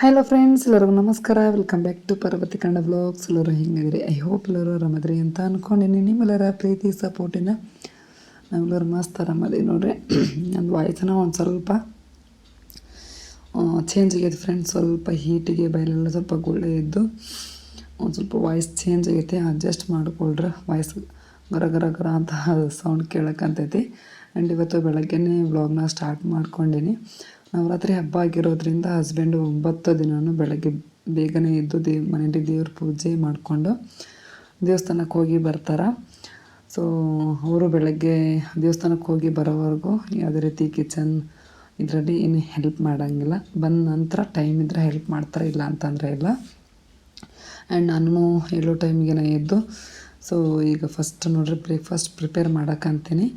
Hello friends ಎಲ್ಲರಿಗೂ ನಮಸ್ಕಾರ. Welcome back to Parvati ಕಂಡ ಬ್ಲಾಗ್ಸ್ ಎಲ್ಲರೂ ಹೆಂಗಿದ್ರಿ ಐ ಹೋಪ್ ಎಲ್ಲರೂ ಆರಾಮದ್ರಿ ಅಂತ ಅಂದ್ಕೊಂಡಿನಿ ನಿಮ್ಮೆಲ್ಲರ ಪ್ರೀತಿ ಸಪೋರ್ಟಿನ ನಾವೆಲ್ಲರೂ ಮಸ್ತ್ ಆರಾಮದಿ ನೋಡ್ರಿ. ನನ್ನ ವಾಯ್ಸನ ಒಂದು ಸ್ವಲ್ಪ ಚೇಂಜ್ ಆಗೈತೆ ಫ್ರೆಂಡ್ಸ್ ಸ್ವಲ್ಪ ಹೀಟಿಗೆ ಬಯಲೆಲ್ಲ ಸ್ವಲ್ಪ ಗುಳ್ಳೆ ಇದ್ದು ಒಂದು ಸ್ವಲ್ಪ ವಾಯ್ಸ್ ಚೇಂಜ್ ಆಗೈತೆ. ಅಡ್ಜಸ್ಟ್ ಮಾಡಿಕೊಳ್ರಿ. ವಾಯ್ಸ್ ಗರ ಗರ ಗರ ಅಂತ ಸೌಂಡ್ ಕೇಳಕ್ಕಂತೈತಿ ಆ್ಯಂಡ್ ಇವತ್ತು ಬೆಳಗ್ಗೆನೇ ವ್ಲಾಗ್ನ ಸ್ಟಾರ್ಟ್ ಮಾಡ್ಕೊಂಡೀನಿ. ನವರಾತ್ರಿ ಹಬ್ಬ ಆಗಿರೋದ್ರಿಂದ ಹಸ್ಬೆಂಡು ಒಂಬತ್ತು ದಿನವೂ ಬೆಳಗ್ಗೆ ಬೇಗನೆ ಎದ್ದು ದೇ ಮನೇಲಿ ದೇವ್ರ ಪೂಜೆ ಮಾಡಿಕೊಂಡು ದೇವಸ್ಥಾನಕ್ಕೆ ಹೋಗಿ ಬರ್ತಾರೆ. ಸೊ ಅವರು ಬೆಳಗ್ಗೆ ದೇವಸ್ಥಾನಕ್ಕೆ ಹೋಗಿ ಬರೋವರೆಗೂ ಯಾವುದೇ ರೀತಿ ಕಿಚನ್ ಇದರಲ್ಲಿ ಏನು ಹೆಲ್ಪ್ ಮಾಡೋಂಗಿಲ್ಲ. ಬಂದ ನಂತರ ಟೈಮ್ ಇದ್ದರೆ ಹೆಲ್ಪ್ ಮಾಡ್ತಾರೆ ಇಲ್ಲ ಅಂತಂದರೆ ಇಲ್ಲ. ಆ್ಯಂಡ್ ನಾನು ಹೇಳೋ ಟೈಮಿಗೆ ಎದ್ದು ಸೊ ಈಗ ಫಸ್ಟ್ ನೋಡ್ರಿ ಬ್ರೇಕ್ಫಾಸ್ಟ್ ಪ್ರಿಪೇರ್ ಮಾಡೋಕ್ಕಂತೀನಿ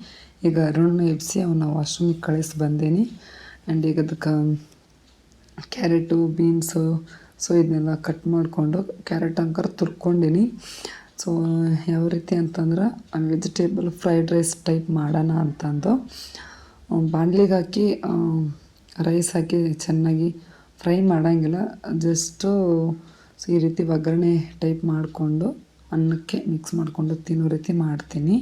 ಈಗ ಅರುಣ್ ಎಬ್ಸಿ ಅವನ್ನ ವಾಶ್ರೂಮಿಗೆ ಕಳಿಸಿ ಬಂದೀನಿ. ಆ್ಯಂಡ್ ಈಗ ಅದಕ್ಕೆ ಕ್ಯಾರೆಟು, ಬೀನ್ಸು ಸೊ ಇದನ್ನೆಲ್ಲ ಕಟ್ ಮಾಡಿಕೊಂಡು ಕ್ಯಾರೆಟ್ ಅಂಕರ್ ತುರ್ಕೊಂಡೀನಿ. ಸೊ ಯಾವ ರೀತಿ ಅಂತಂದ್ರೆ ವೆಜಿಟೇಬಲ್ ಫ್ರೈಡ್ ರೈಸ್ ಟೈಪ್ ಮಾಡೋಣ ಅಂತಂದು. ಬಾಣಲಿಗೆ ಹಾಕಿ ರೈಸ್ ಹಾಕಿ ಚೆನ್ನಾಗಿ ಫ್ರೈ ಮಾಡೋಂಗಿಲ್ಲ. ಜಸ್ಟು ಸೊ ಈ ರೀತಿ ಒಗ್ಗರಣೆ ಟೈಪ್ ಮಾಡಿಕೊಂಡು ಅನ್ನಕ್ಕೆ ಮಿಕ್ಸ್ ಮಾಡಿಕೊಂಡು ತಿನ್ನೋ ರೀತಿ ಮಾಡ್ತೀನಿ.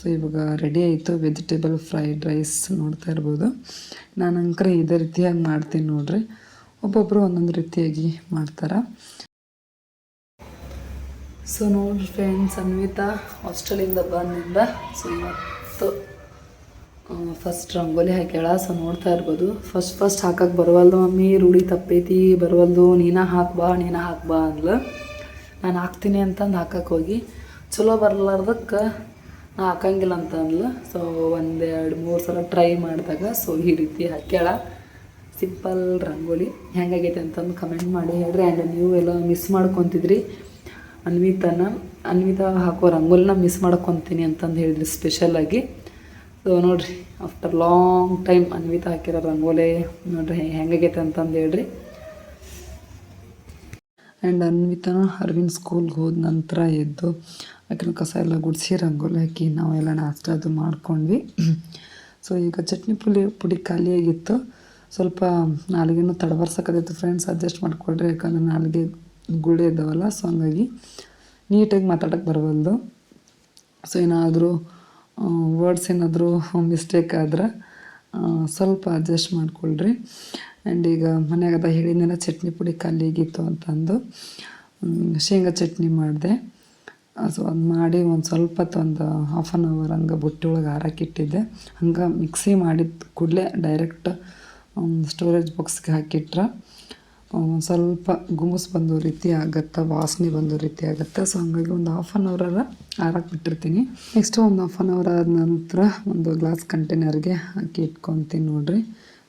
ಸೊ, ಇವಾಗ ರೆಡಿ ಆಯಿತು. ವೆಜಿಟೇಬಲ್ ಫ್ರೈಡ್ ರೈಸ್ ನೋಡ್ತಾ ಇರ್ಬೋದು. ನಾನು ಅಂಕರೆ ಇದೇ ರೀತಿಯಾಗಿ ಮಾಡ್ತೀನಿ ನೋಡ್ರಿ. ಒಬ್ಬೊಬ್ಬರು ಒಂದೊಂದು ರೀತಿಯಾಗಿ ಮಾಡ್ತಾರೆ. ಸೊ ನೋಡ್ರಿ ಫ್ರೆಂಡ್ಸ್ ಅನ್ವಿತಾ ಹಾಸ್ಟೆಲಿಂದ ಬಂದಿಂದ ಸೊ ಇವತ್ತು ಫಸ್ಟ್ ರಂಗೋಲಿ ಹಾಕ್ಯಾಳ. ಸೊ ನೋಡ್ತಾ ಇರ್ಬೋದು. ಫಸ್ಟ್ ಫಸ್ಟ್ ಹಾಕಕ್ಕೆ ಬರವಲ್ದು ಮಮ್ಮಿ. ರೂಢಿ ತಪ್ಪೈತಿ, ಬರವಲ್ದು. ನೀನ ಹಾಕ್ಬಾ ನೀನ ಹಾಕ್ಬಾ ಅಂದ್ಲು. ನಾನು ಹಾಕ್ತೀನಿ ಅಂತಂದು ಹಾಕಕ್ಕೆ ಹೋಗಿ. ಚಲೋ ಬರ್ಲಾರ್ದಕ್ಕೆ ಹಾಕಂಗಿಲ್ಲ ಅಂತ ಅಂದ್ಲು. ಸೊ ಒಂದೆರಡು ಮೂರು ಸಲ ಟ್ರೈ ಮಾಡಿದಾಗ ಸೊ ಈ ರೀತಿ ಹಾಕ್ಯಾಳ. ಸಿಂಪಲ್ ರಂಗೋಲಿ. ಹೆಂಗಾಗೈತೆ ಅಂತಂದು ಕಮೆಂಟ್ ಮಾಡಿ ಹೇಳ್ರಿ. ಆ್ಯಂಡ್ ನೀವು ಎಲ್ಲ ಮಿಸ್ ಮಾಡ್ಕೊತಿದ್ರಿ. ಅನ್ವಿತಾನ, ಅನ್ವಿತಾ ಹಾಕೋ ರಂಗೋಲಿನ ಮಿಸ್ ಮಾಡ್ಕೊತೀನಿ ಅಂತಂದು ಹೇಳಿದ್ರಿ ಸ್ಪೆಷಲಾಗಿ ಸೊ ನೋಡಿರಿ ಆಫ್ಟರ್ ಲಾಂಗ್ ಟೈಮ್ ಅನ್ವಿತಾ ಹಾಕಿರೋ ರಂಗೋಲಿ, ನೋಡ್ರಿ ಹೆಂಗಾಗೈತೆ ಅಂತಂದು ಹೇಳ್ರಿ. ಆ್ಯಂಡ್ ಅನ್ವಿತನ ಅರವಿಂದ್ ಸ್ಕೂಲ್ಗೆ ಹೋದ ನಂತರ ಎದ್ದು ಆಕಿನ ಕಸ ಎಲ್ಲ ಗುಡಿಸಿ ರಂಗೋಲಿ ಹಾಕಿ ನಾವೆಲ್ಲ ನಾಷ್ಟ ಅದು ಮಾಡ್ಕೊಂಡ್ವಿ. ಸೊ ಈಗ ಚಟ್ನಿ ಪುಡಿ ಪುಡಿ ಖಾಲಿಯಾಗಿತ್ತು ಸ್ವಲ್ಪ ನಾಲಿಗೆನೂ ತಡವರ್ಸಕ್ಕಾಗಿತ್ತು ಫ್ರೆಂಡ್ಸ್ ಅಡ್ಜಸ್ಟ್ ಮಾಡ್ಕೊಳ್ರಿ, ಯಾಕಂದ್ರೆ ನಾಲಿಗೆ ಗುಳೆ ಇದ್ದಾವಲ್ಲ ಸೊ ಹಂಗಾಗಿ ನೀಟಾಗಿ ಮಾತಾಡೋಕ್ಕೆ ಬರಬಲ್ದು ಸೊ ಏನಾದರೂ ವರ್ಡ್ಸ್ ಏನಾದರೂ ಮಿಸ್ಟೇಕ್ ಆದ್ರೆ ಸ್ವಲ್ಪ ಅಡ್ಜಸ್ಟ್ ಮಾಡಿಕೊಳ್ರಿ. ಆ್ಯಂಡ್ ಈಗ ಮನೆಯಾಗದ ಹೇಳಿದ್ನೆಲ್ಲ, ಚಟ್ನಿ ಪುಡಿ ಖಾಲಿಯಾಗಿತ್ತು ಅಂತಂದು. ಶೇಂಗಾ ಚಟ್ನಿ ಮಾಡಿದೆ. ಸೊ ಅದು ಮಾಡಿ ಒಂದು ಸ್ವಲ್ಪ ಒಂದು ಹಾಫ್ ಆನ್ ಅವರ್ ಹಂಗೆ ಬುಟ್ಟಿ ಒಳಗೆ ಹಾರಾಕಿಟ್ಟಿದ್ದೆ ಹಂಗೆ ಮಿಕ್ಸಿ ಮಾಡಿದ ಕೂಡಲೇ ಡೈರೆಕ್ಟ್ ಸ್ಟೋರೇಜ್ ಬಾಕ್ಸ್ಗೆ ಹಾಕಿಟ್ರೆ, ಒಂದು ಸ್ವಲ್ಪ ಗುಮಸ್ ಬಂದೋ ರೀತಿ ಆಗುತ್ತೆ, ವಾಸನೆ ಬಂದೋ ರೀತಿ ಆಗುತ್ತೆ. ಸೊ ಹಂಗಾಗಿ ಒಂದು ಹಾಫ್ ಆನ್ ಅವರ ಹಾರಕ್ಕೆ ಬಿಟ್ಟಿರ್ತೀನಿ. ನೆಕ್ಸ್ಟ್ ಒಂದು ಹಾಫ್ ಆನ್ ಅವರ್ ಆದ ನಂತರ ಒಂದು ಗ್ಲಾಸ್ ಕಂಟೈನರ್ಗೆ ಹಾಕಿ ಇಟ್ಕೊತೀನಿ ನೋಡಿರಿ.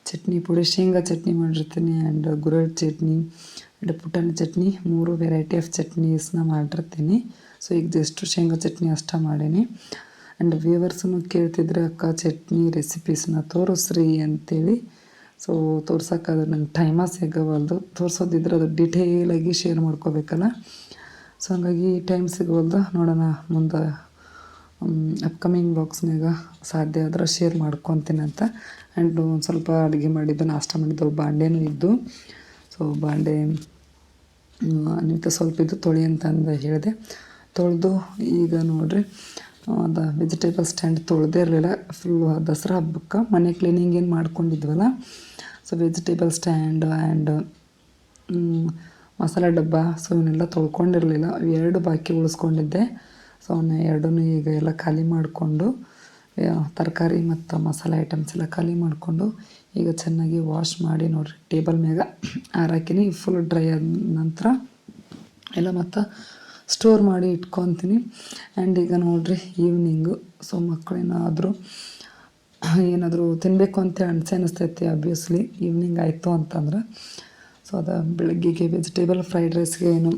ಚಟ್ನಿ ಪುಡಿ, ಶೇಂಗಾ ಚಟ್ನಿ ಮಾಡಿರ್ತೀನಿ ಆ್ಯಂಡ್ ಗುರಳ್ ಚಟ್ನಿ ಆ್ಯಂಡ್ ಪುಟಾಣಿ ಚಟ್ನಿ, ಮೂರು ವೆರೈಟಿ ಆಫ್ ಚಟ್ನೀಸ್ನ ಮಾಡಿರ್ತೀನಿ. ಸೊ ಈಗ ಜಸ್ಟ್ ಶೇಂಗಾ ಚಟ್ನಿ ಅಷ್ಟೇ ಮಾಡೀನಿ. ಆ್ಯಂಡ್ ವ್ಯೂವರ್ಸನ್ನು ಕೇಳ್ತಿದ್ರೆ ಅಕ್ಕ ಚಟ್ನಿ ರೆಸಿಪೀಸ್ನ ತೋರಿಸ್ರಿ ಅಂತೇಳಿ. ಸೊ ತೋರ್ಸೋಕ್ಕಾದ್ರೆ ನಂಗೆ ಟೈಮ ಸಿಗವಲ್ದು. ತೋರಿಸೋದಿದ್ರೆ ಅದು ಡಿಟೇಲಾಗಿ ಶೇರ್ ಮಾಡ್ಕೋಬೇಕಲ್ಲ. ಸೊ ಹಂಗಾಗಿ ಟೈಮ್ ಸಿಗವಲ್ದು. ನೋಡೋಣ ಮುಂದೆ ಅಪ್ಕಮಿಂಗ್ ಬಾಕ್ಸ್ನಾಗ ಸಾಧ್ಯ ಆದ್ರೆ ಶೇರ್ ಮಾಡ್ಕೊತೀನಿ ಅಂತ. ಆ್ಯಂಡ್ ಒಂದು ಸ್ವಲ್ಪ ಅಡುಗೆ ಮಾಡಿದ್ದು ನಾಷ್ಟ ಮಾಡಿದ್ದು ಬಾಂಡೆನೂ ಇದ್ದು. ಸೊ ಬಾಂಡೆ ಅನ್ವಿತ ಸ್ವಲ್ಪ ಇದ್ದು ತೊಳಿ ಅಂತಂದು ಹೇಳಿದೆ. ತೊಳೆದು ಈಗ ನೋಡಿರಿ ಅದು ವೆಜಿಟೇಬಲ್ ಸ್ಟ್ಯಾಂಡ್ ತೊಳೆದೇ ಇರಲಿಲ್ಲ ಫುಲ್ ದಸರಾ ಹಬ್ಬಕ್ಕೆ ಮನೆ ಕ್ಲೀನಿಂಗ್ ಏನು ಮಾಡ್ಕೊಂಡಿದ್ವಲ್ಲ ಸೊ ವೆಜಿಟೇಬಲ್ ಸ್ಟ್ಯಾಂಡ್ ಆ್ಯಂಡ್ ಮಸಾಲೆ ಡಬ್ಬ ಸೊ ಇವನ್ನೆಲ್ಲ ತೊಳ್ಕೊಂಡಿರಲಿಲ್ಲ, ಎರಡು ಬಾಕಿ ಉಳಿಸ್ಕೊಂಡಿದ್ದೆ ಸೊ ಅವನ್ನ ಎರಡನ್ನೂ ಈಗ ಎಲ್ಲ ಖಾಲಿ ಮಾಡಿಕೊಂಡು ತರಕಾರಿ ಮತ್ತು ಮಸಾಲೆ ಐಟಮ್ಸ್ ಎಲ್ಲ ಖಾಲಿ ಮಾಡಿಕೊಂಡು ಈಗ ಚೆನ್ನಾಗಿ ವಾಶ್ ಮಾಡಿ ನೋಡಿರಿ ಟೇಬಲ್ ಮ್ಯಾಗ ಆರಾಕಿನಿ ಫುಲ್ ಡ್ರೈ ಆದ ನಂತರ, ಎಲ್ಲ ಮತ್ತು ಸ್ಟೋರ್ ಮಾಡಿ ಇಟ್ಕೊತೀನಿ. ಆ್ಯಂಡ್ ಈಗ ನೋಡಿರಿ ಈವ್ನಿಂಗು ಸೊ ಮಕ್ಕಳೇನಾದರೂ, ಏನಾದರೂ ತಿನ್ನಬೇಕು ಅಂತ ಅನ್ಸೆ, ಅನಿಸ್ತೈತಿ ಅಬ್ವಿಯಸ್ಲಿ ಈವ್ನಿಂಗ್ ಆಯಿತು ಅಂತಂದ್ರೆ. ಸೊ ಅದು ಬೆಳಗ್ಗೆಗೆ ವೆಜಿಟೇಬಲ್ ಫ್ರೈಡ್ ರೈಸ್ಗೆ ಏನು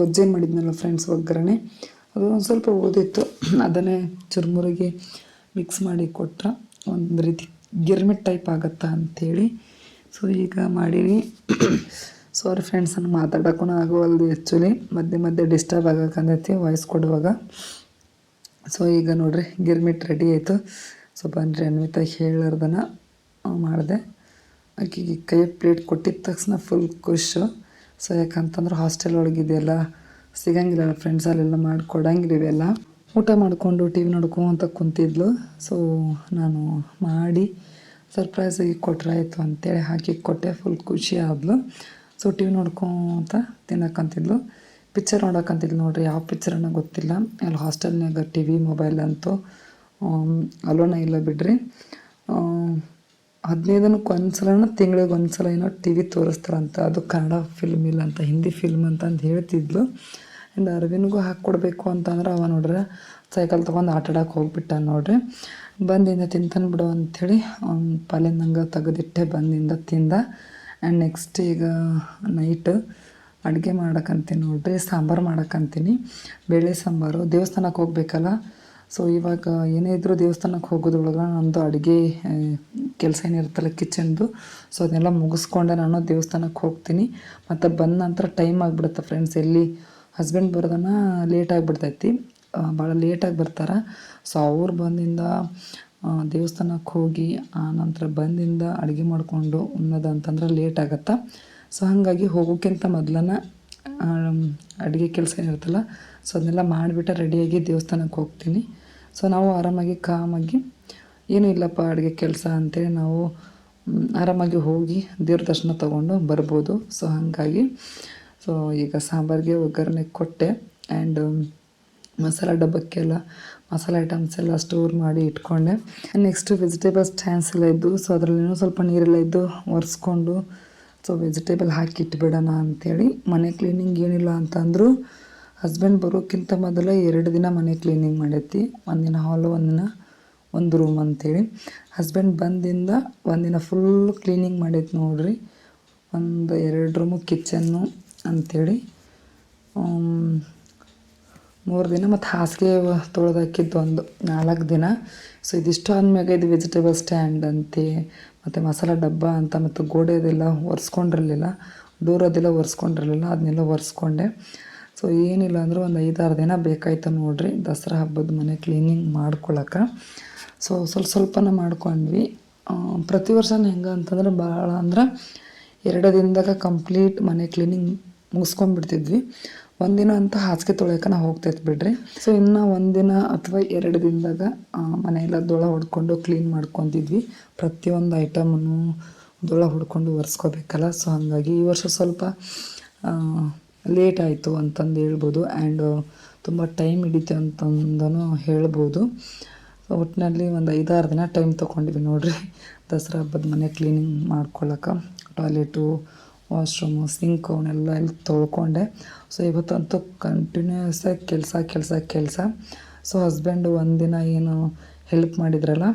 ಗೊಜ್ಜೆ ಮಾಡಿದ್ನಲ್ಲ ಫ್ರೆಂಡ್ಸ್ ಒಗ್ಗರಣೆ. ಅದು ಒಂದು ಸ್ವಲ್ಪ ಓದಿತ್ತು ಅದನ್ನೇ ಚುರುಮುರಿಗೆ ಮಿಕ್ಸ್ ಮಾಡಿ ಕೊಟ್ಟರೆ ಒಂದು ರೀತಿ ಗಿರ್ಮಿಟ್ ಟೈಪ್ ಆಗುತ್ತಾ ಅಂಥೇಳಿ ಸೊ ಈಗ ಮಾಡೀನಿ ಸಾರಿ ಫ್ರೆಂಡ್ಸ್ ನಾನು ಮಾತಾಡೋಕ್ಕೂ ಆಗೋವಲ್ದು ಆ್ಯಕ್ಚುಲಿ ಮಧ್ಯೆ ಮಧ್ಯೆ ಡಿಸ್ಟರ್ಬ್ ಆಗೋಕ್ಕಂದೈತಿ ವಾಯ್ಸ್ ಕೊಡುವಾಗ. ಸೊ ಈಗ ನೋಡಿರಿ ಗಿರ್ಮಿಟ್ ರೆಡಿ ಆಯಿತು. ಸೊ ಬನ್ನಿರಿ ಅನ್ವಿತ ಹೇಳೋರ್ದನ್ನ ಮಾಡಿದೆ. ಆಕೆಗೆ ಕೈ ಪ್ಲೇಟ್ ಕೊಟ್ಟಿದ ತಕ್ಷಣ ಫುಲ್ ಖುಷು. ಸೊ ಯಾಕಂತಂದ್ರೆ ಹಾಸ್ಟೆಲ್ ಒಳಗಿದೆಯಲ್ಲ ಸಿಗಂಗಿಲ್ಲ ಫ್ರೆಂಡ್ಸ್ ಅಲ್ಲೆಲ್ಲ ಮಾಡಿಕೊಡಂಗಿಲ್ಲ ಇವೆಲ್ಲ. ಊಟ ಮಾಡಿಕೊಂಡು ಟಿ ವಿ ನೋಡ್ಕೊಂತ ಕುಂತಿದ್ಲು. ಸೊ ನಾನು ಮಾಡಿ ಸರ್ಪ್ರೈಸಾಗಿ ಕೊಟ್ರಾಯಿತು ಅಂತೇಳಿ ಹಾಕಿ ಕೊಟ್ಟೆ ಫುಲ್ ಖುಷಿ ಆದ್ಲು. ಸೊ ಟಿ ವಿ ನೋಡ್ಕೊಂತ ತಿನ್ನಕ್ಕಂತಿದ್ಲು ಪಿಕ್ಚರ್ ನೋಡಕ್ಕಂತಿದ್ಲು ನೋಡ್ರಿ, ಯಾವ ಪಿಕ್ಚರ್ ಅನ್ನೋ ಗೊತ್ತಿಲ್ಲ. ಅಲ್ಲಿ ಹಾಸ್ಟೆಲ್ನಾಗ ಟಿ ವಿ ಮೊಬೈಲ್ ಅಂತೂ ಅಲೋನ ಇಲ್ಲ ಬಿಡ್ರಿ. ಹದಿನೈದನಕ್ಕೆ ದಿನಕ್ಕೆ ಒಂದು ಸಲ ತಿಂಗಳಿಗೆ ಒಂದು ಸಲ ಏನೋ ಟಿ ವಿ ತೋರಿಸ್ತಾರಂತ, ಅದು ಕನ್ನಡ ಫಿಲ್ಮ್ ಇಲ್ಲ ಅಂತ, ಹಿಂದಿ ಫಿಲ್ಮ್ ಅಂತ ಅಂದು ಹೇಳ್ತಿದ್ಲು. ಆ್ಯಂಡ್ ಹಾಕಿ ಹಾಕ್ಕೊಡ್ಬೇಕು ಅಂತಂದ್ರೆ ಅವ ನೋಡ್ರಿ ಸೈಕಲ್ ತೊಗೊಂಡು ಆಟ ಆಡಕ್ಕೆ ಹೋಗ್ಬಿಟ್ಟ ನೋಡ್ರಿ. ಬಂದಿಂದ ತಿಂತಾನೆ ಬಿಡು ಅಂಥೇಳಿ ಅವ್ನು ಪಾಲಿನಂಗೆ ತೆಗೆದಿಟ್ಟೆ ಬಂದಿಂದ ತಿಂದ. ಆ್ಯಂಡ್ ನೆಕ್ಸ್ಟ್ ಈಗ ನೈಟ್ ಅಡುಗೆ ಮಾಡೋಕ್ಕಂತೀನಿ ನೋಡಿರಿ, ಸಾಂಬಾರು ಮಾಡೋಕ್ಕಂತೀನಿ ಬೇಳೆ ಸಾಂಬಾರು, ದೇವಸ್ಥಾನಕ್ಕೆ ಹೋಗ್ಬೇಕಲ್ಲ? ಸೊ ಇವಾಗ ಏನೇ ಇದ್ದರೂ ದೇವಸ್ಥಾನಕ್ಕೆ ಹೋಗೋದ್ರೊಳಗೆ ನಮ್ಮದು ಅಡುಗೆ ಕೆಲಸ ಏನಿರುತ್ತಲ್ಲ ಕಿಚನ್ದು ಸೊ ಅದನ್ನೆಲ್ಲ ಮುಗಿಸ್ಕೊಂಡೆ ನಾನು ದೇವಸ್ಥಾನಕ್ಕೆ ಹೋಗ್ತೀನಿ. ಮತ್ತು ಬಂದ ನಂತರ ಟೈಮ್ ಆಗಿಬಿಡುತ್ತೆ ಫ್ರೆಂಡ್ಸ್ ಎಲ್ಲಿ ಹಸ್ಬೆಂಡ್ ಬರೋದನ್ನ ಲೇಟ್ ಆಗಿಬಿಡ್ತೈತಿ. ಭಾಳ ಲೇಟಾಗಿ ಬರ್ತಾರೆ. ಸೊ ಅವ್ರು ಬಂದಿಂದ ದೇವಸ್ಥಾನಕ್ಕೆ ಹೋಗಿ ಆ ನಂತರ ಬಂದಿಂದ ಅಡುಗೆ ಮಾಡಿಕೊಂಡು ಉಣ್ಣೋದು ಅಂತಂದ್ರೆ ಲೇಟ್ ಆಗತ್ತೆ? ಸೊ ಹಾಗಾಗಿ ಹೋಗೋಕ್ಕಿಂತ ಮೊದಲನ ಅಡುಗೆ ಕೆಲಸ ಏನಿರುತ್ತಲ್ಲ ಸೊ ಅದನ್ನೆಲ್ಲ ಮಾಡಿಬಿಟ್ಟು ರೆಡಿಯಾಗಿ ದೇವಸ್ಥಾನಕ್ಕೆ ಹೋಗ್ತೀನಿ. ಸೊ ನಾವು ಆರಾಮಾಗಿ ಕಾಮಾಗಿ, ಏನೂ ಇಲ್ಲಪ್ಪ ಅಡುಗೆ ಕೆಲಸ ಅಂತೇಳಿ ನಾವು ಆರಾಮಾಗಿ ಹೋಗಿ ದೇವ್ರ ದರ್ಶನ ತೊಗೊಂಡು ಬರ್ಬೋದು. ಸೊ ಹಾಗಾಗಿ ಸೊ ಈಗ ಸಾಂಬಾರಿಗೆ ಒಗ್ಗರಣೆ ಕೊಟ್ಟೆ ಆ್ಯಂಡ್ ಮಸಾಲ ಡಬ್ಬಕ್ಕೆಲ್ಲ ಮಸಾಲೆ ಐಟಮ್ಸ್ ಎಲ್ಲ ಸ್ಟೋರ್ ಮಾಡಿ ಇಟ್ಕೊಂಡೆ. ನೆಕ್ಸ್ಟ್ ವೆಜಿಟೇಬಲ್ಸ್ ಚಾನ್ಸ್ ಎಲ್ಲ ಇದ್ದು ಸೊ ಅದರಲ್ಲಿ ಇನ್ನೂ ಸ್ವಲ್ಪ ನೀರೆಲ್ಲ ಇದ್ದು ಒರೆಸ್ಕೊಂಡು ಸೊ ವೆಜಿಟೇಬಲ್ ಹಾಕಿ ಇಟ್ಬಿಡೋಣ ಅಂಥೇಳಿ ಮನೆ ಕ್ಲೀನಿಂಗ್ ಏನಿಲ್ಲ ಅಂತಂದರೂ ಹಸ್ಬೆಂಡ್ ಬರೋಕ್ಕಿಂತ ಮೊದಲು ಎರಡು ದಿನ ಮನೆ ಕ್ಲೀನಿಂಗ್ ಮಾಡೈತಿ. ಒಂದಿನ ಹಾಲು ಒಂದಿನ ಒಂದು ರೂಮ್ ಅಂಥೇಳಿ ಹಸ್ಬೆಂಡ್ ಬಂದಿಂದ ಒಂದಿನ ಫುಲ್ ಕ್ಲೀನಿಂಗ್ ಮಾಡೈತಿ ನೋಡ್ರಿ. ಒಂದು ಎರಡು ರೂಮು ಕಿಚನ್ನು ಅಂಥೇಳಿ ಮೂರು ದಿನ ಮತ್ತು ಹಾಸಿಗೆ ತೊಳೆದಾಕಿದ್ದು ಒಂದು, ನಾಲ್ಕು ದಿನ. ಸೊ ಇದಿಷ್ಟು ಆದ್ಮ್ಯಾಗ ಇದು ವೆಜಿಟೇಬಲ್ ಸ್ಟ್ಯಾಂಡ್ ಅಂತೆ, ಮತ್ತು ಮಸಾಲ ಡಬ್ಬ ಅಂತ, ಮತ್ತು ಗೋಡೆ ಅದೆಲ್ಲ ಒರೆಸ್ಕೊಂಡಿರಲಿಲ್ಲ. ಡೋರ್ ಅದೆಲ್ಲ ಒರೆಸ್ಕೊಂಡಿರಲಿಲ್ಲ ಅದನ್ನೆಲ್ಲ ಒರೆಸ್ಕೊಂಡೆ. ಸೊ ಏನಿಲ್ಲ ಅಂದರೂ ಒಂದು ಐದಾರು ದಿನ ಬೇಕಾಯ್ತು ನೋಡ್ರಿ, ದಸರಾ ಹಬ್ಬದ ಮನೆ ಕ್ಲೀನಿಂಗ್ ಮಾಡ್ಕೊಳಕ್ಕೆ ಸೊ ಸ್ವಲ್ಪ ಸ್ವಲ್ಪನ ಮಾಡ್ಕೊಂಡ್ವಿ. ಪ್ರತಿ ವರ್ಷ ಹೆಂಗೆ ಅಂತಂದ್ರೆ ಭಾಳ ಅಂದ್ರೆ ಎರಡು ದಿನದಾಗ ಕಂಪ್ಲೀಟ್ ಮನೆ ಕ್ಲೀನಿಂಗ್ ಮುಗಿಸ್ಕೊಂಡ್ಬಿಡ್ತಿದ್ವಿ. ಒಂದಿನ ಅಂತ ಹಾಸಿಗೆ ತೊಳೆಯೋಕೆ ನಾವು ಹೋಗ್ತೈತೆ ಬಿಡ್ರಿ. ಸೊ ಇನ್ನು ಒಂದಿನ ಅಥವಾ ಎರಡು ದಿನದಾಗ ಮನೆಯೆಲ್ಲ ದೊಳ ಹೊಡ್ಕೊಂಡು ಕ್ಲೀನ್ ಮಾಡ್ಕೊತಿದ್ವಿ. ಪ್ರತಿಯೊಂದು ಐಟಮನ್ನು ದೊಳ ಹೊಡ್ಕೊಂಡು ಒರೆಸ್ಕೋಬೇಕಲ್ಲ. ಸೊ ಹಾಗಾಗಿ ಈ ವರ್ಷ ಸ್ವಲ್ಪ ಲೇಟ್ ಆಯಿತು ಅಂತಂದು ಹೇಳ್ಬೋದು. ಆ್ಯಂಡ್ ತುಂಬ ಟೈಮ್ ಹಿಡಿತು ಅಂತಂದನು ಹೇಳ್ಬೋದು. ಒಟ್ಟಿನಲ್ಲಿ ಒಂದು ಐದಾರು ದಿನ ಟೈಮ್ ತೊಗೊಂಡಿವಿ ನೋಡ್ರಿ. ದಸರಾ ಹಬ್ಬದ ಮನೆ ಕ್ಲೀನಿಂಗ್ ಮಾಡ್ಕೊಳ್ಳೋಕೆ ಟಾಯ್ಲೆಟು ವಾಶ್ರೂಮು, ಸಿಂಕ್ ಅವನ್ನೆಲ್ಲ ಇಲ್ಲಿ ತೊಳ್ಕೊಂಡೆ. ಸೊ ಇವತ್ತಂತೂ ಕಂಟಿನ್ಯೂಸ್ ಆಗಿ ಕೆಲಸ ಕೆಲಸ ಕೆಲಸ. ಸೊ ಹಸ್ಬೆಂಡು ಒಂದಿನ ಏನು ಹೆಲ್ಪ್ ಮಾಡಿದ್ರಲ್ಲ,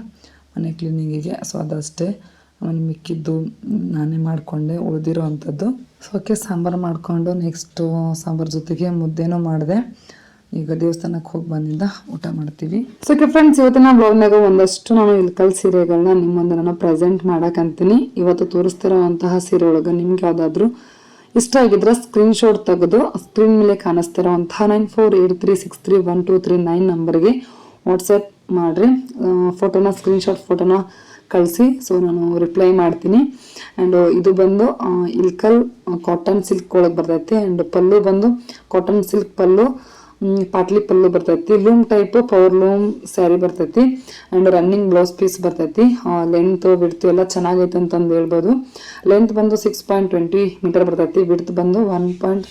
ಮನೆ ಕ್ಲೀನಿಂಗಿಗೆ ಸೊ ಅದಷ್ಟೇ. ಆಮೇಲೆ ಮಿಕ್ಕಿದ್ದು ನಾನೇ ಮಾಡಿಕೊಂಡೆ, ಉಳಿದಿರೋ ಅಂಥದ್ದು. ಸೊ ಓಕೆ ಸಾಂಬಾರು ಮಾಡಿಕೊಂಡು ನೆಕ್ಸ್ಟು ಸಾಂಬಾರು ಜೊತೆಗೆ ಮುದ್ದೆನೂ ಮಾಡಿದೆ. ಈಗ ದೇವಸ್ಥಾನಕ್ಕೆ ಹೋಗಿ ಬಂದಿಂದ ಊಟ ಮಾಡ್ತೀವಿ. ಸೊ ಫ್ರೆಂಡ್ಸ್ ಇವತ್ತಿನ ಬ್ಲಾಗ್ನಾಗ ಒಂದಷ್ಟು ನಾನು ಇಲ್ಕಲ್ ಸೀರೆಗಳನ್ನ ನಿಮ್ಮ ಮುಂದೆ ನಾನು ಪ್ರೆಸೆಂಟ್ ಮಾಡಕ್ಕಂತೀನಿ ಇವತ್ತು ತೋರಿಸ್ತಿರೋವಂತಹ ಸೀರೆ ಒಳಗೆ ನಿಮ್ಗೆ ಯಾವುದಾದ್ರೂ ಇಷ್ಟ ಆಗಿದ್ರೆ ಸ್ಕ್ರೀನ್ ಶಾಟ್ ತೆಗೆದು ಸ್ಕ್ರೀನ್ ಮೇಲೆ ಕಾಣಿಸ್ತಿರೋವಂತಹ nine four eight three six three one two three nine ನಂಬರ್ಗೆ ವಾಟ್ಸಪ್ ಮಾಡಿರಿ. ಫೋಟೋನ ಸ್ಕ್ರೀನ್ಶಾಟ್ ಫೋಟೋನ ಕಳಿಸಿ. ಸೊ ನಾನು ರಿಪ್ಲೈ ಮಾಡ್ತೀನಿ. ಆ್ಯಂಡ್ ಇದು ಬಂದು ಇಲ್ಕಲ್ ಕಾಟನ್ ಸಿಲ್ಕ್ ಒಳಗೆ ಬರ್ತೈತಿ. ಆ್ಯಂಡ್ ಪಲ್ಲು ಬಂದು ಕಾಟನ್ ಸಿಲ್ಕ್ ಪಲ್ಲು ಪಾಟ್ಲಿ ಪಲ್ಲು ಬರ್ತೈತಿ, loom type power loom sari ಬರ್ತೈತಿ ಆ್ಯಂಡ್ ರನ್ನಿಂಗ್ ಬ್ಲೌಸ್ ಪೀಸ್ ಬರ್ತೈತಿ. ಲೆಂತ್ ಬಿಡ್ತು ಎಲ್ಲ ಚೆನ್ನಾಗೈತೆ ಅಂತಂದು ಹೇಳ್ಬೋದು. ಲೆಂತ್ ಬಂದು ಸಿಕ್ಸ್ ಪಾಯಿಂಟ್ ಟ್ವೆಂಟಿ ಮೀಟರ್ ಬರ್ತೈತಿ ವಿಡ್ತ್ ಬಂದು ಒನ್ ಪಾಯಿಂಟ್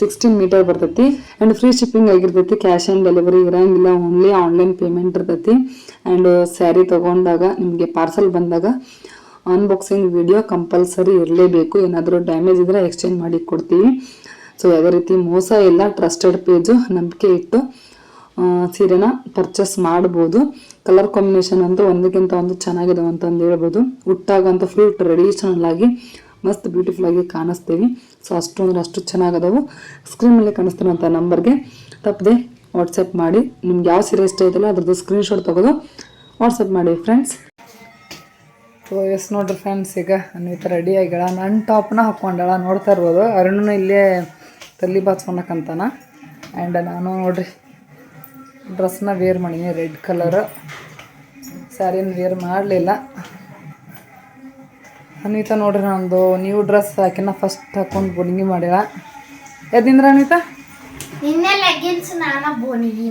ಸಿಕ್ಸ್ಟೀನ್ ಮೀಟರ್ ಬರ್ತೈತಿ. ಆ್ಯಂಡ್ ಫ್ರೀ ಶಿಪ್ಪಿಂಗ್ ಆಗಿರ್ತೈತಿ ಕ್ಯಾಶ್ ಆನ್ ಡೆಲಿವರಿ ಇರಂಗಿಲ್ಲ ಓನ್ಲಿ ಆನ್ಲೈನ್ ಪೇಮೆಂಟ್ ಇರ್ತೈತಿ. ಆ್ಯಂಡ್ ಸ್ಯಾರಿ ತೊಗೊಂಡಾಗ ನಿಮಗೆ ಪಾರ್ಸಲ್ ಬಂದಾಗ ಅನ್ಬಾಕ್ಸಿಂಗ್ ವಿಡಿಯೋ ಕಂಪಲ್ಸರಿ ಇರಲೇಬೇಕು. ಏನಾದರೂ ಡ್ಯಾಮೇಜ್ ಇದ್ದರೆ ಎಕ್ಸ್ಚೇಂಜ್ ಮಾಡಿ ಕೊಡ್ತೀವಿ. ಸೊ ಯಾವುದೇ ರೀತಿ ಮೋಸ ಇಲ್ಲ ಟ್ರಸ್ಟೆಡ್ ಪೇಜು ನಂಬಿಕೆ ಇಟ್ಟು ಸೀರೆನ ಪರ್ಚೇಸ್ ಮಾಡ್ಬೋದು. ಕಲರ್ ಕಾಂಬಿನೇಷನ್ ಅಂತೂ ಒಂದಕ್ಕಿಂತ ಒಂದು ಚೆನ್ನಾಗಿದೆ ಅಂತಂದು ಹೇಳ್ಬೋದು. ಹುಟ್ಟಾಗಂತೂ ಫುಲ್ ಟ್ರೆಡಿಷನಲ್ ಆಗಿ, ಮಸ್ತ್ ಬ್ಯೂಟಿಫುಲ್ ಆಗಿ ಕಾಣಿಸ್ತೀವಿ. ಸೊ ಅಷ್ಟು ಅಂದ್ರೆ ಅಷ್ಟು ಚೆನ್ನಾಗದವು. ಸ್ಕ್ರೀನ್ ಮೇಲೆ ಕಾಣಿಸ್ತಿರೋಂಥ ನಂಬರ್ಗೆ ತಪ್ಪದೆ ವಾಟ್ಸಪ್ ಮಾಡಿ. ನಿಮ್ಗೆ ಯಾವ ಸೀರೆ ಇಷ್ಟ ಇದೆಯಲ್ಲ ಅದ್ರದ್ದು ಸ್ಕ್ರೀನ್ಶಾಟ್ ತೆಗೆದು. ವಾಟ್ಸಪ್ ಮಾಡಿ ಫ್ರೆಂಡ್ಸ್ ಸೊ ಎಸ್ ನೋಡ್ರಿ ಫ್ರೆಂಡ್ಸ್ ಈಗ ಅನ್ವಿತ ರೆಡಿ ಆಗ್ಯಾಳ ನನ್ನ ಟಾಪ್ನ ಹಾಕ್ಕೊಂಡಳ ನೋಡ್ತಾ ಇರ್ಬೋದು. ಅರುಣನು ಇಲ್ಲೇ ತಲೆ ಬಾಚ್ಕೊಳಕಂತಾನ ಆ್ಯಂಡ್ ನಾನು ನೋಡ್ರಿ ಡ್ರೆಸ್ನ ವೇರ್ ಮಾಡೀನಿ ರೆಡ್ ಕಲರ್ ಸ್ಯಾರಿನ ವೇರ್ ಮಾಡಲಿಲ್ಲ. ಅನಿತಾ ನೋಡ್ರಿ ನಂದು ನ್ಯೂ ಡ್ರೆಸ್ ಹಾಕಿನ ಫಸ್ಟ್ ಹಾಕೊಂಡು ಬೋನಿಗೆ ಮಾಡ್ಯಾಳ ಎದ್ದಿಂದ್ರ ಅನಿತಾ? ನಿನ್ನೆ ಲೆಗ್ಗಿನ್ಸ್ ನಾನ ಬೋನಿಗಿ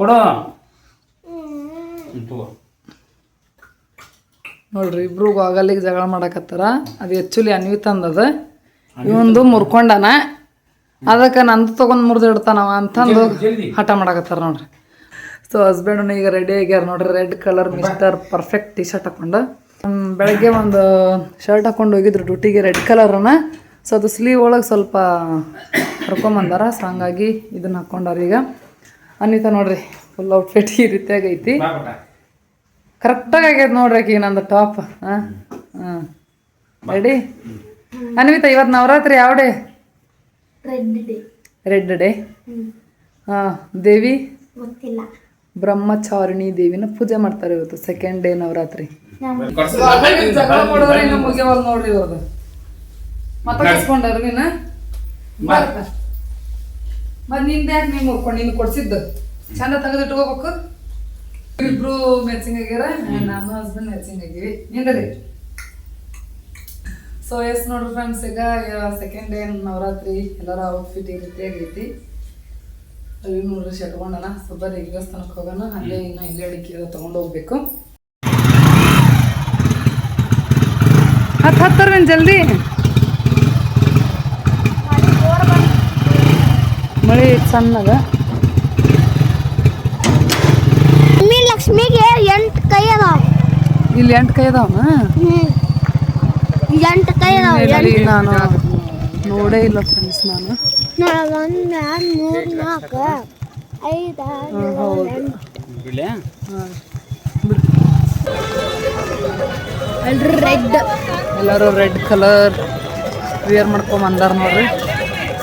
ಕೊಡು. ನೋಡ್ರಿ ಇಬ್ರು ಆಗಲ್ಲಿಗೆ ಜಗಳ ಮಾಡಕತ್ತಾರ. ಅದು ಆ್ಯಕ್ಚುಲಿ ಅನ್ವಿತಂದದ ಇವಂದು ಮುರ್ಕೊಂಡನ. ಅದಕ್ಕೆ ನಂದು ತೊಗೊಂಡು ಮುರಿದು ಇಡ್ತಾನವ ಅಂತಂದು ಹಠ ಮಾಡಕತ್ತಾರ ನೋಡ್ರಿ. ಸೊ ಹಸ್ಬೆಂಡ್ ಈಗ ರೆಡಿ ಆಗ್ಯಾರ ನೋಡ್ರಿ. Red colour mister perfect T shirt ಹಾಕೊಂಡು ಬೆಳಗ್ಗೆ ಒಂದು ಶರ್ಟ್ ಹಾಕೊಂಡು ಹೋಗಿದ್ರು. ಡ್ಯೂಟಿಗೆ ರೆಡ್ ಕಲರನ ಸೊ ಅದು ಸ್ಲೀವ್ ಒಳಗೆ ಸ್ವಲ್ಪ ಹರ್ಕೊಂಬಂದಾರ. ಸೊ ಹಂಗಾಗಿ ಇದನ್ನ ಹಾಕೊಂಡಾರ ಈಗ. ಅನಿತಾ ನೋಡ್ರಿ ಫುಲ್ ಔಟ್ಫಿಟ್ ಈ ರೀತಿಯಾಗಿ ಐತಿ. ಕರೆಕ್ಟಾಗಿ ಆಗ್ಯದ ನೋಡ್ರಿ ಈಗ ನಂದು ಟಾಪ್ ಹಾಂ ಹಾಂ. ರೆಡಿ ಅನ್ವಿತಾ ಇವತ್ ನವರಾತ್ರಿ ಯಾವ ಡೇ ರೆಡ್ ಡೇ ಹಾ ದೇವಿ? ಗೊತ್ತಿಲ್ಲ. ಬ್ರಹ್ಮಚಾರಿಣಿ ದೇವಿನ ಪೂಜೆ ಮಾಡ್ತಾರೆ ಇವತ್ತು ಸೆಕೆಂಡ್ ಡೇ ನವರಾತ್ರಿ. ನೋಡ್ರಿ ಇವ್ರದ್ದು ಮತ್ತೆ ಕಸ್ಕೊಂಡಾರ ನೀನ? ಮತ್ನಿಂದ ಯಾಕೆ ನೀವು ಮುರ್ಕೊಂಡು ನೀನು ಕೊಡ್ಸಿದ್ದು? ಚಂದ ತೆಗೆದು ಇಟ್ಕೋಬೇಕು ಇಬ್ರು ಮ್ಯಾಚಿಂಗ್ ಆಗ್ಯಾರ ನಮ್ಮ ನಾನು ಹಸ್ಬೆಂಡ್ ಮ್ಯಾಚಿಂಗ್ ಆಗಿವಿ. ನಿಂದ್ರಿ? ಸೊ ಎಸ್ ನೋಡ್ರಿ ಫ್ರೆಂಡ್ಸ್ ಈಗ ಸೆಕೆಂಡ್ ಡೇ ನವರಾತ್ರಿ ಎಲ್ಲರ ಔಟ್ಫಿಟ್ ಈ ರೀತಿ ಆಗೈತಿ. ಅಲ್ಲಿ ನೋಡ್ರಿ ಶಟ್ಕೊಂಡನ ಸೊ ಬರ್ರಿ ಈಗ ದೇವಸ್ಥಾನಕ್ಕೆ ಹೋಗೋಣ. ಅಲ್ಲೇ ಇನ್ನು ಇಲ್ಲೇ ಅಡಿಕೆ ತಗೊಂಡು ಹೋಗ್ಬೇಕು. ಹತ್ತು ಹತ್ತರ್ವೇನು ಜಲ್ದಿ? ಮಳೆ ಸಣ್ಣದ ಲಕ್ಷ್ಮಿಗೆ ಎಂಟು ಕೈ ಅದಾವ. ಇಲ್ಲಿ ಎಂಟು ಕೈ ಅದಾವ ಹ್ಮ್. ಎಂಟು ಕೈ ನಾನು. ನೋಡೇ ಇಲ್ಲ ಫ್ರೆಂಡ್ಸ್ ನಾನು. ಒಂದು ಎರಡ್ ಮೂರ್ ನಾಲ್ಕು ಐದು ಅಲ್ರಿ ರೆಡ್. ಎಲ್ಲರೂ ರೆಡ್ ಕಲರ್ ವಿಯರ್ ಮಾಡ್ಕೊಂಡ್ ಬಂದಾರ ನೋಡ್ರಿ.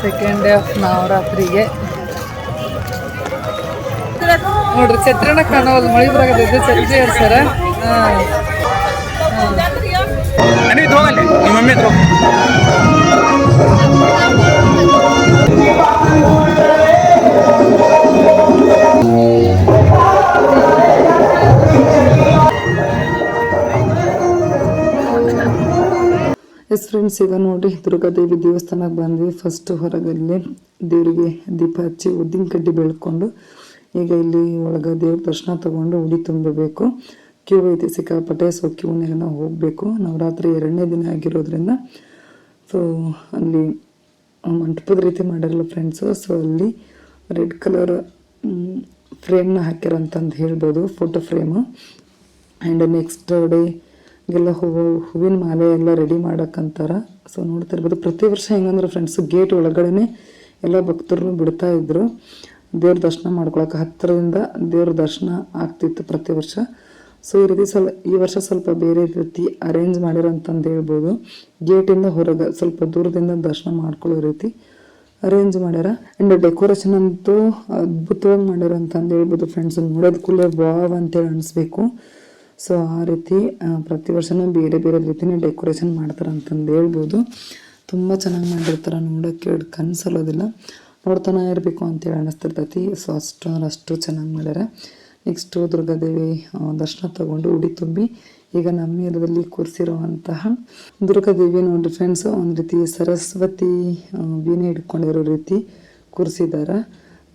ಸೆಕೆಂಡ್ ಡೇ ಆಫ್ ನವರಾತ್ರಿಗೆ. ನೋಡ್ರಿ ಛತ್ರಿನ ಕಾಣೋದು ಮಳಿ ಬರಾಕತ್ತೈತೆ ಛತ್ರಿ ಏರ್ಸ್ಯಾರ? ಹಾಂ. ಅನಿತ್ ಹೋಗಲ್ಲಿ ನಿಮ್ಮ ಮಮ್ಮಿ metro. ಎಸ್ ಫ್ರೆಂಡ್ಸ್, ಈಗ ನೋಡಿ ದುರ್ಗಾದೇವಿ ದೇವಸ್ಥಾನಕ್ಕೆ ಬಂದ್ವಿ. ಫಸ್ಟ್ ಹೊರಗಲ್ಲಿ ದೇವರಿಗೆ ದೀಪ ಹಚ್ಚಿ ಉದ್ದಿನ ಕಡ್ಡಿ ಬೆಳ್ಕೊಂಡು ಈಗ ಇಲ್ಲಿ ಒಳಗೆ ದೇವ್ರ ದರ್ಶನ ತಗೊಂಡು ಉಡಿ ತುಂಬಬೇಕು ಕ್ಯೂ ಐತಿ ಸಿಕ್ಕಾಪಟ್ಟೆ ಸೊ ಕ್ಯೂನೆಲ್ಲ ಹೋಗಬೇಕು. ನವರಾತ್ರಿ ಎರಡನೇ ದಿನ ಆಗಿರೋದ್ರಿಂದ ಸೊ ಅಲ್ಲಿ ಮಂಟಪದ ರೀತಿ ಮಾಡಿರಲ್ಲ ಫ್ರೆಂಡ್ಸು ಸೊ ಅಲ್ಲಿ ರೆಡ್ ಕಲರ್ ಫ್ರೇಮ್ನ ಹಾಕ್ಯಾರ ಅಂತಂದು ಹೇಳ್ಬೋದು photo frame and next day ಎಲ್ಲ ಹೂವು, ಹೂವಿನ ಮಾಲೆ ಎಲ್ಲ ರೆಡಿ ಮಾಡೋಕ್ಕಂತಾರೆ ಸೊ ನೋಡ್ತಿರ್ಬೋದು, ಪ್ರತಿ ವರ್ಷ ಹೆಂಗಂದ್ರೆ ಫ್ರೆಂಡ್ಸು ಗೇಟ್ ಒಳಗಡೆ ಎಲ್ಲ ಭಕ್ತರು ಬಿಡ್ತಾ ಇದ್ರು. ದೇವ್ರ ದರ್ಶನ ಮಾಡ್ಕೊಳಕ್ಕೆ ಹತ್ತಿರದಿಂದ ದೇವ್ರ ದರ್ಶನ ಆಗ್ತಿತ್ತು ಪ್ರತಿ ವರ್ಷ. ಸೊ ಈ ರೀತಿ ಸ್ವಲ್ಪ, ಈ ವರ್ಷ ಸ್ವಲ್ಪ ಬೇರೆ ರೀತಿ ಅರೇಂಜ್ ಮಾಡ್ಯಾರ ಅಂತಂದು ಹೇಳ್ಬೋದು. ಗೇಟಿಂದ ಹೊರಗೆ ಸ್ವಲ್ಪ ದೂರದಿಂದ ದರ್ಶನ ಮಾಡ್ಕೊಳ್ಳೋ ರೀತಿ ಅರೇಂಜ್ ಮಾಡ್ಯಾರ. ಆ್ಯಂಡ್ ಡೆಕೋರೇಷನ್ ಅಂತೂ ಅದ್ಭುತವಾಗಿ ಮಾಡ್ಯಾರ ಅಂತಂದು ಹೇಳ್ಬೋದು ಫ್ರೆಂಡ್ಸ್ ನೋಡೋದಕ್ಕೂಲೇ ವಾವ್ ಅಂತೇಳಿ ಅನಿಸ್ಬೇಕು. ಸೊ ಆ ರೀತಿ ಪ್ರತಿ ವರ್ಷನೂ ಬೇರೆ ಬೇರೆ ರೀತಿನೇ ಡೆಕೋರೇಷನ್ ಮಾಡ್ತಾರೆ ಅಂತಂದು ಹೇಳ್ಬೋದು. ತುಂಬ ಚೆನ್ನಾಗಿ ಮಾಡಿರ್ತಾರೆ ನೋಡೋಕ್ಕೆ ಕನ್ಸಲ್ಲೋದಿಲ್ಲ. ನೋಡ್ತಾನೆ ಇರಬೇಕು ಅಂತೇಳಿ ಅನ್ನಿಸ್ತಿರ್ತೈತಿ ಸೊ ಅಷ್ಟು ಚೆನ್ನಾಗಿ ಮಾಡ್ಯಾರ. ನೆಕ್ಸ್ಟು ದುರ್ಗಾದೇವಿ ದರ್ಶನ ತಗೊಂಡು ಉಡಿ ತುಂಬಿ ಈಗ ನಮ್ಮ ಏರಿಯಾದಲ್ಲಿ ಕೂರಿಸಿರುವಂತಹ ದುರ್ಗಾದೇವಿ ನೋಡಿ ಫ್ರೆಂಡ್ಸ್ ಒಂದು ರೀತಿ ಸರಸ್ವತಿ ವೀಣೆ ಹಿಡ್ಕೊಂಡಿರೋ ರೀತಿ ಕೂರಿಸಿದ್ದಾರೆ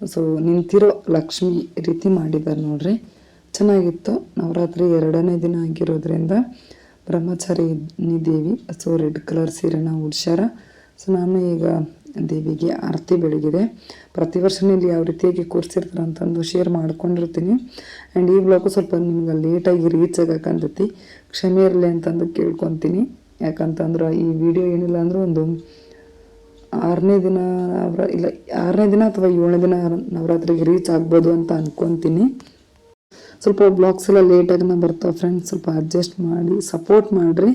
ಸೊ ನಿಂತಿರೋ ಲಕ್ಷ್ಮಿ ರೀತಿ ಮಾಡಿದ್ದಾರೆ ನೋಡ್ರಿ. ಚೆನ್ನಾಗಿತ್ತು. ನವರಾತ್ರಿ ಎರಡನೇ ದಿನ ಆಗಿರೋದ್ರಿಂದ ಬ್ರಹ್ಮಚಾರಿ ದೇವಿ ಸೊ ರೆಡ್ ಕಲರ್ ಸೀರೆನ ಉಡ್ಸ್ಯಾರ. ಸೊ ನಾನು ಈಗ ದೇವಿಗೆ ಆರತಿ ಬೆಳಗಿದೆ. ಪ್ರತಿ ವರ್ಷನೂ ಇಲ್ಲಿ ಯಾವ ರೀತಿಯಾಗಿ ಕೂರಿಸಿರ್ತಾರೆ ಅಂತಂದು ಶೇರ್ ಮಾಡ್ಕೊಂಡಿರ್ತೀನಿ. ಆ್ಯಂಡ್ ಈ ಬ್ಲಾಗು ಸ್ವಲ್ಪ ನಿಮ್ಗೆ ಲೇಟಾಗಿ ರೀಚ್ ಆಗಕ್ಕಂತೈತಿ. ಕ್ಷಮೆ ಇರಲಿ ಅಂತಂದು ಕೇಳ್ಕೊತೀನಿ. ಯಾಕಂತಂದ್ರೆ ಈ ವಿಡಿಯೋ ಏನಿಲ್ಲ ಅಂದ್ರೆ ಒಂದು ಆರನೇ ದಿನ ನವರ, ಇಲ್ಲ, ಆರನೇ ದಿನ ಅಥವಾ ಏಳನೇ ದಿನ ನವರಾತ್ರಿಗೆ ರೀಚ್ ಆಗ್ಬೋದು ಅಂತ ಅನ್ಕೊತೀನಿ. ಸ್ವಲ್ಪ ಬ್ಲಾಗ್ಸ್ ಎಲ್ಲ ಲೇಟಾಗಿ ನಾ ಬರ್ತಾವೆ ಫ್ರೆಂಡ್ಸ್ ಸ್ವಲ್ಪ ಅಡ್ಜಸ್ಟ್ ಮಾಡಿ ಸಪೋರ್ಟ್ ಮಾಡಿರಿ.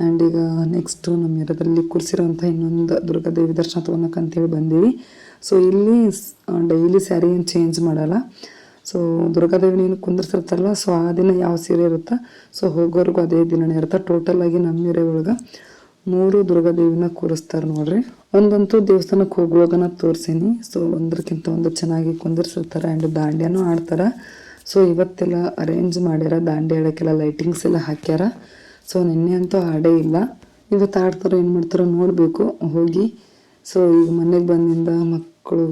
ಆ್ಯಂಡ್ ಈಗ ನೆಕ್ಸ್ಟು ನಮ್ಮ ಎರದಲ್ಲಿ ಕೂರಿಸಿರೋಂಥ ಇನ್ನೊಂದು ದುರ್ಗಾದೇವಿ ದರ್ಶನ ತೊಗೊಳಕ್ಕೆ ಅಂತೇಳಿ ಬಂದೀವಿ ಸೊ ಇಲ್ಲಿ ಡೈಲಿ ಸ್ಯಾರಿ ಏನು ಚೇಂಜ್ ಮಾಡಲ್ಲ. ಸೊ ದುರ್ಗಾದೇವಿ ನೀನು ಕುಂದಿರ್ಸಿರ್ತಾರಲ್ಲ ಸೊ ಆ ದಿನ ಯಾವ ಸೀರೆ ಇರುತ್ತಾ ಸೊ ಹೋಗೋರ್ಗು ಅದೇ ದಿನನೇ ಇರುತ್ತೆ. ಟೋಟಲ್ ಆಗಿ ನಮ್ಮ ಏರಿಯಾ ಒಳಗೆ ಮೂರು ದುರ್ಗಾದೇವಿನ ಕೂರಿಸ್ತಾರೆ ನೋಡ್ರಿ. ಒಂದಂತೂ ದೇವಸ್ಥಾನಕ್ಕೆ ಹೋಗುವಾಗನ ತೋರ್ಸಿನಿ. ಸೊ ಒಂದಕ್ಕಿಂತ ಒಂದು ಚೆನ್ನಾಗಿ ಕುಂದಿರ್ಸಿರ್ತಾರೆ ಆ್ಯಂಡ್ ದಾಂಡ್ಯನೂ ಆಡ್ತಾರೆ. ಸೊ ಇವತ್ತೆಲ್ಲ ಅರೇಂಜ್ ಮಾಡ್ಯಾರ. ದಾಂಡಿ ಆಡೋಕ್ಕೆಲ್ಲ ಲೈಟಿಂಗ್ಸ್ ಎಲ್ಲ ಹಾಕ್ಯಾರ. ಸೊ ನಿನ್ನೆ ಅಂತೂ ಹಾಡೇ ಇಲ್ಲ. ಇವತ್ತು ಹಾಡ್ತಾರೋ ಏನು ಮಾಡ್ತಾರೋ ನೋಡಬೇಕು. ಹೋಗಿ. ಸೊ ಈಗ ಮನೆಗೆ ಬಂದಿಂದ ಮಕ್ಕಳು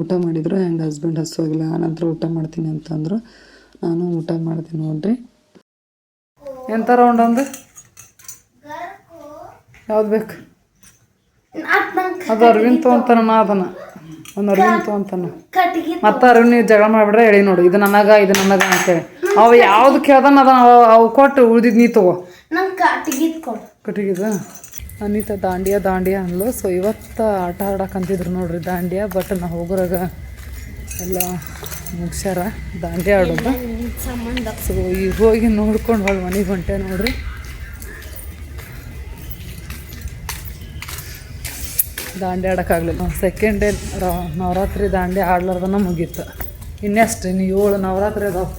ಊಟ ಮಾಡಿದರು. ಆ್ಯಂಡ್ ಹಸ್ಬೆಂಡ್ ಹಸುವಾಗಿಲ್ಲ ಆನಂತರ ಊಟ ಮಾಡ್ತೀನಿ ಅಂತಂದರು ನಾನು ಊಟ ಮಾಡ್ತೀನಿ ನೋಡ್ರಿ. ಎಂಥ ರೌಂಡ್ ಒಂದು ಯಾವ್ದು ಬೇಕು? ಅದು ಅರವಿಂದ್ ತೊಗೊಂತಾನ ನಾ ಅದನ್ನ. ಒಂದು ಅರವಿಂದ್ ತೊಗೊಂತಾನ ಮತ್ತೆ ಅರವಿಂದ್ ನೀವು ಜಗಳ ಮಾಡ್ಬಿಡ್ರೆ ಹೇಳಿ ನೋಡು. ಇದು ನನಗ ಇದು ನನಗ ಅಂತೇಳಿ. ಅವ ಯಾವ್ದು ಕೇಳ್ದಾನ ಅದನ್ನ ಅವ ಕೊಟ್ಟು ಉಳ್ದಿದ್ ನೀ ತಗೋ. ನಂಗೆ ಕಟ್ಟಿಗೆ ಕೊಡು. ಕಟ್ಟಿಗಿದ? ಅನಿತಾ ದಾಂಡಿಯಾ ದಾಂಡಿಯಾ ಅನ್ಲು. ಸೊ ಇವತ್ತು ಆಟ ಆಡಕ್ಕಂತಿದ್ರು ನೋಡ್ರಿ ದಾಂಡಿಯಾ ಬಟ್ ನಾ ಹೋಗೋರಾಗ ಎಲ್ಲ ಮುಗ್ಸ್ಯಾರ. ದಾಂಡಿಯಾ ಆಡೋದು. ಸೊ ಈಗ ಹೋಗಿ ನೋಡ್ಕೊಂಡು ಹೊಳ್ ಮನೆಗೆ ಹೊಂಟೆ ನೋಡ್ರಿ. ದಾಂಡಿ ಆಡೋಕ್ಕಾಗಲಿಲ್ಲ. ಸೆಕೆಂಡ್ ಡೇ ನವರಾತ್ರಿ ದಾಂಡಿ ಆಡ್ಲಾರ್ದನ ಮುಗೀತು. ಇನ್ನೆಷ್ಟು? ಇನ್ನು ಏಳು ನವರಾತ್ರಿ ಅದಾವೆ.